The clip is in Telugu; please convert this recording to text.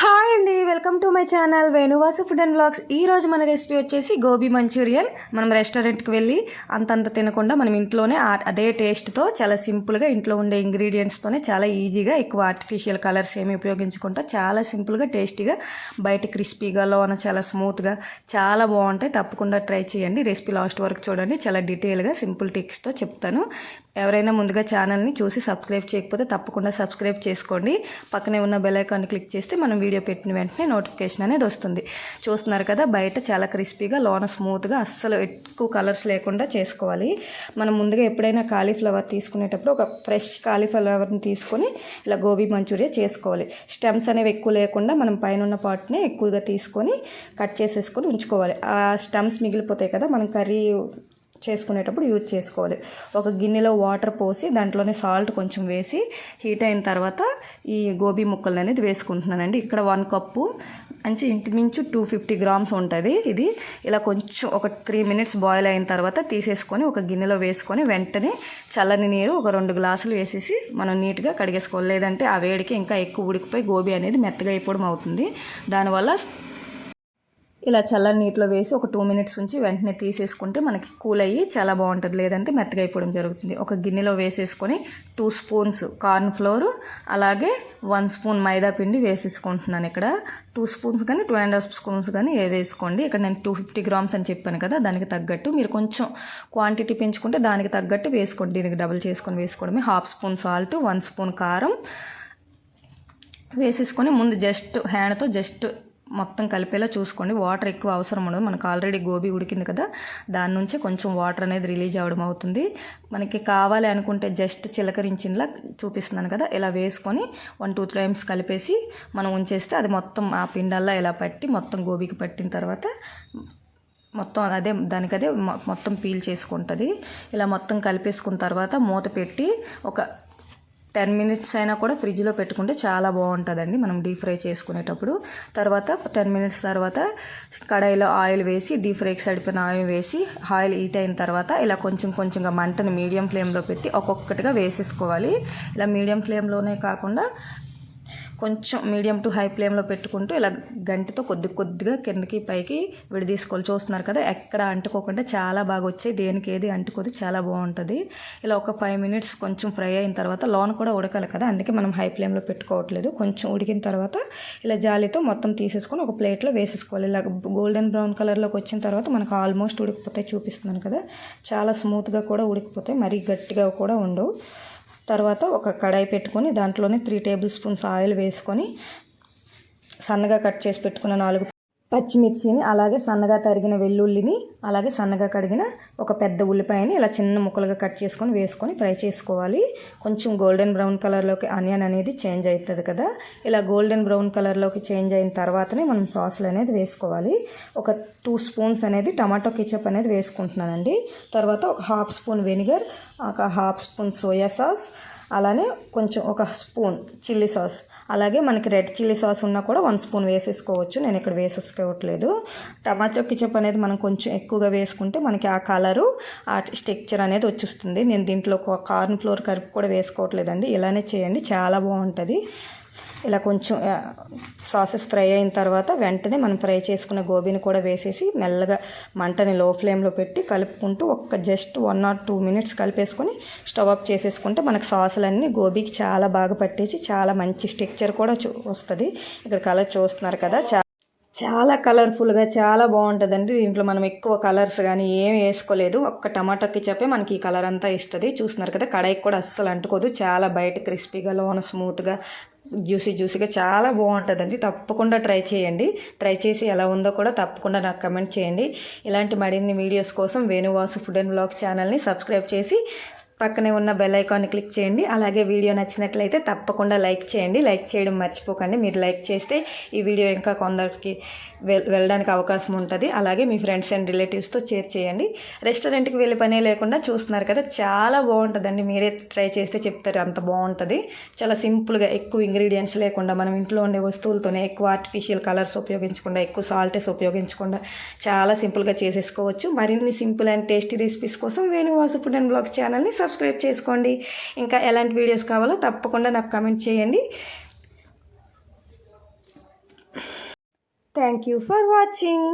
Ha! హాయ్ అండి welcome to my channel Venuvasu food and blogs ఈ రోజు మన రెసిపీ వచ్చేసి గోబీ మంచూరియన్. మనం రెస్టారెంట్కి వెళ్ళి అంతంత తినకుండా మనం ఇంట్లోనే అదే టేస్ట్తో చాలా సింపుల్గా ఇంట్లో ఉండే ఇంగ్రీడియంట్స్తోనే చాలా ఈజీగా ఎక్కువ ఆర్టిఫిషియల్ కలర్స్ ఏమి ఉపయోగించకుండా చాలా సింపుల్గా టేస్టీగా బయట క్రిస్పీగా లోన చాలా స్మూత్గా చాలా బాగుంటాయి. తప్పకుండా ట్రై చేయండి. రెసిపీ లాస్ట్ వరకు చూడండి. చాలా డీటెయిల్గా సింపుల్ టిక్స్తో చెప్తాను. ఎవరైనా ముందుగా ఛానల్ని చూసి సబ్స్క్రైబ్ చేయకపోతే తప్పకుండా సబ్స్క్రైబ్ చేసుకోండి. పక్కనే ఉన్న బెల్ ఐకాన్ క్లిక్ చేస్తే మనం వీడియో పెట్టిన వెంటనే నోటిఫికేషన్ అనేది వస్తుంది. చూస్తున్నారు కదా బయట చాలా క్రిస్పీగా లోన స్మూత్గా అస్సలు ఎక్కువ కలర్స్ లేకుండా చేసుకోవాలి. మనం ముందుగా ఎప్పుడైనా కాలీఫ్లవర్ తీసుకునేటప్పుడు ఒక ఫ్రెష్ కాలీఫ్లవర్ని తీసుకొని ఇలా గోబీ మంచూరియా చేసుకోవాలి. స్టెమ్స్ అనేవి ఎక్కువ లేకుండా మనం పైన ఉన్న పార్ట్ని ఎక్కువగా తీసుకొని కట్ చేసేసుకొని ఉంచుకోవాలి. ఆ స్టెమ్స్ మిగిలిపోతాయి కదా మనం కర్రీ చేసుకునేటప్పుడు యూజ్ చేసుకోవాలి. ఒక గిన్నెలో వాటర్ పోసి దాంట్లోనే సాల్ట్ కొంచెం వేసి హీట్ అయిన తర్వాత ఈ గోబీ ముక్కలు అనేది వేసుకుంటున్నానండి. ఇక్కడ వన్ కప్పు మంచి ఇంచుమించు టూ ఫిఫ్టీ గ్రామ్స్ ఉంటుంది ఇది. ఇలా కొంచెం ఒక త్రీ మినిట్స్ బాయిల్ అయిన తర్వాత తీసేసుకొని ఒక గిన్నెలో వేసుకొని వెంటనే చల్లని నీరు ఒక రెండు గ్లాసులు వేసేసి మనం నీట్గా కడిగేసుకోవాలి. లేదంటే ఆ వేడికి ఇంకా ఎక్కువ ఉడికిపోయి గోబీ అనేది మెత్తగా అయిపోవడం అవుతుంది. దానివల్ల ఇలా చల్లని నీటిలో వేసి ఒక టూ మినిట్స్ ఉంచి వెంటనే తీసేసుకుంటే మనకి కూల్ అయ్యి చాలా బాగుంటుంది. లేదంటే మెత్తగా అయిపోవడం జరుగుతుంది. ఒక గిన్నెలో వేసేసుకొని టూ స్పూన్స్ కార్న్ ఫ్లోర్ అలాగే వన్ స్పూన్ మైదా పిండి వేసేసుకుంటున్నాను ఇక్కడ. టూ స్పూన్స్ కానీ టూ అండ్ హాఫ్ స్పూన్స్ కానీ ఏ వేసుకోండి. ఇక్కడ నేను టూ ఫిఫ్టీ గ్రామ్స్ అని చెప్పాను కదా దానికి తగ్గట్టు మీరు కొంచెం క్వాంటిటీ పెంచుకుంటే దానికి తగ్గట్టు వేసుకోండి. దీనికి డబుల్ చేసుకొని వేసుకోవడమే. Half spoon salt one spoon కారం వేసేసుకొని ముందు జస్ట్ హ్యాండ్తో జస్ట్ మొత్తం కలిపేలా చూసుకోండి. వాటర్ ఎక్కువ అవసరం ఉండదు. మనకు ఆల్రెడీ గోబీ ఉడికింది కదా దాని నుంచి కొంచెం వాటర్ అనేది రిలీజ్ అవ్వడం అవుతుంది. మనకి కావాలి అనుకుంటే జస్ట్ చిలకరించిందిలా చూపిస్తున్నాను కదా ఇలా వేసుకొని వన్ టూ టైమ్స్ కలిపేసి మనం ఉంచేస్తే అది మొత్తం ఆ పిండల్లా ఇలా పట్టి మొత్తం గోబీకి పట్టిన తర్వాత మొత్తం అదే దానికి అదే మొ- మొత్తం పీల్ చేసుకుంటుంది. ఇలా మొత్తం కలిపేసుకున్న తర్వాత మూత పెట్టి ఒక టెన్ మినిట్స్ అయినా కూడా ఫ్రిడ్జ్లో పెట్టుకుంటే చాలా బాగుంటుందండి మనం డీప్ ఫ్రై చేసుకునేటప్పుడు. తర్వాత టెన్ మినిట్స్ తర్వాత కడాయిలో ఆయిల్ వేసి డీప్ ఫ్రైకి సరిపోయిన ఆయిల్ వేసి ఆయిల్ హీట్ అయిన తర్వాత ఇలా కొంచెం కొంచెంగా మంటని మీడియం ఫ్లేమ్లో పెట్టి ఒక్కొక్కటిగా వేసేసుకోవాలి. ఇలా మీడియం ఫ్లేమ్లోనే కాకుండా కొంచెం మీడియం టు హై ఫ్లేమ్లో పెట్టుకుంటూ ఇలా గంటితో కొద్ది కొద్దిగా కిందకి పైకి విడదీసుకోవాలి. చూస్తున్నారు కదా ఎక్కడ అంటుకోకుండా చాలా బాగా వచ్చాయి. దేనికి ఏది అంటుకోదు చాలా బాగుంటుంది. ఇలా ఒక ఫైవ్ మినిట్స్ కొంచెం ఫ్రై అయిన తర్వాత లోన్ కూడా ఉడకాలి కదా అందుకే మనం హై ఫ్లేమ్లో పెట్టుకోవట్లేదు. కొంచెం ఉడికిన తర్వాత ఇలా జాలితో మొత్తం తీసేసుకొని ఒక ప్లేట్లో వేసేసుకోవాలి. ఇలా గోల్డెన్ బ్రౌన్ కలర్లోకి వచ్చిన తర్వాత మనకు ఆల్మోస్ట్ ఉడికిపోతాయి చూపిస్తున్నాను కదా. చాలా స్మూత్గా కూడా ఉడికిపోతాయి మరీ గట్టిగా కూడా ఉండవు. తర్వాత ఒక కడాయి పెట్టుకొని దాంట్లోనే త్రీ టేబుల్ స్పూన్స్ ఆయిల్ వేసుకొని సన్నగా కట్ చేసి పెట్టుకున్న నాలుగు పచ్చిమిర్చిని అలాగే సన్నగా తరిగిన వెల్లుల్లిని అలాగే సన్నగా కడిగిన ఒక పెద్ద ఉల్లిపాయని ఇలా చిన్న ముక్కలుగా కట్ చేసుకొని వేసుకొని ఫ్రై చేసుకోవాలి. కొంచెం గోల్డెన్ బ్రౌన్ కలర్లోకి ఆనియన్ అనేది చేంజ్ అవుతుంది కదా. ఇలా గోల్డెన్ బ్రౌన్ కలర్లోకి చేంజ్ అయిన తర్వాతనే మనం సాసులు అనేది వేసుకోవాలి. ఒక టూ స్పూన్స్ అనేది టమాటో కెచప్ అనేది వేసుకుంటున్నానండి. తర్వాత ఒక హాఫ్ స్పూన్ వెనిగర్ ఒక హాఫ్ స్పూన్ సోయా సాస్ అలానే కొంచెం ఒక స్పూన్ చిల్లీ సాస్. అలాగే మనకి రెడ్ చిల్లీ సాస్ ఉన్నా కూడా వన్ స్పూన్ వేసేసుకోవచ్చు. నేను ఇక్కడ వేసేసుకోవట్లేదు. టమాటో కిచప్ అనేది మనం కొంచెం ఎక్కువగా వేసుకుంటే మనకి ఆ కలరు ఆ స్టెక్చర్ అనేది వచ్చేస్తుంది. నేను దీంట్లో కార్న్ ఫ్లోర్ కలిపి కూడా వేసుకోవట్లేదండి. ఇలానే చేయండి. చాలా బాగుంటుంది. ఇలా కొంచెం సాసెస్ ఫ్రై అయిన తర్వాత వెంటనే మనం ఫ్రై చేసుకున్న గోబీని కూడా వేసేసి మెల్లగా మంటని లో ఫ్లేమ్లో పెట్టి కలుపుకుంటూ ఒక్క just one or two minutes కలిపేసుకొని స్టవ్ ఆఫ్ చేసేసుకుంటే మనకు సాసులన్నీ గోబీకి చాలా బాగా పట్టేసి చాలా మంచి స్ట్రక్చర్ కూడా చూ వస్తుంది. ఇక్కడ కలర్ చూస్తున్నారు కదా చాలా కలర్ఫుల్గా చాలా బాగుంటుందండి. దీంట్లో మనం ఎక్కువ కలర్స్ కానీ ఏం వేసుకోలేదు. ఒక్క టమాటాకి చెప్పే మనకి ఈ కలర్ అంతా ఇస్తుంది. చూస్తున్నారు కదా కడాయికి కూడా అస్సలు అంటుకోదు. చాలా బయట క్రిస్పీగా లోన స్మూత్గా జ్యూసీ జ్యూసీగా చాలా బాగుంటుందండి. తప్పకుండా ట్రై చేయండి. ట్రై చేసి ఎలా ఉందో కూడా తప్పకుండా నాకు కమెంట్ చేయండి. ఇలాంటి మరిన్ని వీడియోస్ కోసం వేణువాసు ఫుడ్ అండ్ బ్లాగ్ ఛానల్ని సబ్స్క్రైబ్ చేసి పక్కనే ఉన్న బెల్ ఐకాన్ని క్లిక్ చేయండి. అలాగే వీడియో నచ్చినట్లయితే తప్పకుండా లైక్ చేయండి. లైక్ చేయడం మర్చిపోకండి. మీరు లైక్ చేస్తే ఈ వీడియో ఇంకా కొందరికి వెళ్ళడానికి అవకాశం ఉంటుంది. అలాగే మీ ఫ్రెండ్స్ అండ్ రిలేటివ్స్తో షేర్ చేయండి. రెస్టారెంట్కి వెళ్ళే పనే లేకుండా చూస్తున్నారు కదా చాలా బాగుంటుందండి. మీరే ట్రై చేస్తే చెప్తారు అంత బాగుంటుంది. చాలా సింపుల్గా ఎక్కువ ఇంగ్రీడియంట్స్ లేకుండా మనం ఇంట్లో ఉండే వస్తువులతోనే ఎక్కువ ఆర్టిఫిషియల్ కలర్స్ ఉపయోగించకుండా ఎక్కువ సాల్టెస్ ఉపయోగించకుండా చాలా సింపుల్గా చేసేసుకోవచ్చు. మరిన్ని సింపుల్ అండ్ టేస్టీ రెసిపీస్ కోసం వేణువాసు ఫుడ్ అండ్ బ్లాగ్ ఛానల్ని సబ్స్క్రైబ్ చేసుకోండి. ఇంకా ఎలాంటి వీడియోస్ కావాలో తప్పకుండా నాకు కమెంట్ చేయండి. Thank you for watching